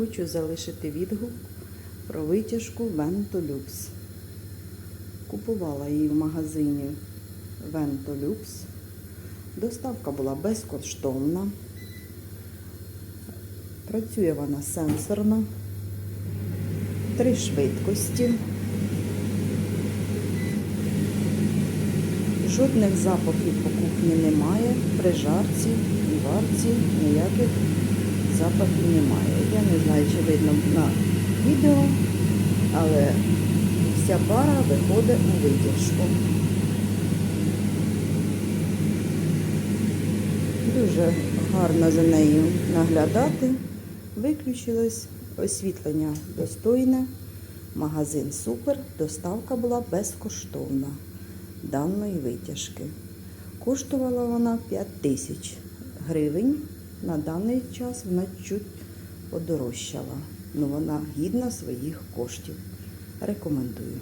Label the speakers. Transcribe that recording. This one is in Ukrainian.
Speaker 1: Хочу залишити відгук про витяжку Ventolux. Купувала її в магазині Ventolux. Доставка була безкоштовна. Працює вона сенсорно. Три швидкості. Жодних запахів по кухні немає. При жарці і варці ніяких запахів немає. Я не знаю, чи видно на відео, але вся пара виходить у витяжку. Дуже гарно за нею наглядати. Виключилось освітлення достойне, магазин супер, доставка була безкоштовна даної витяжки. Коштувала вона 5 тисяч гривень. На даний час вона чуть подорожчала. але вона гідна своїх коштів. Рекомендую.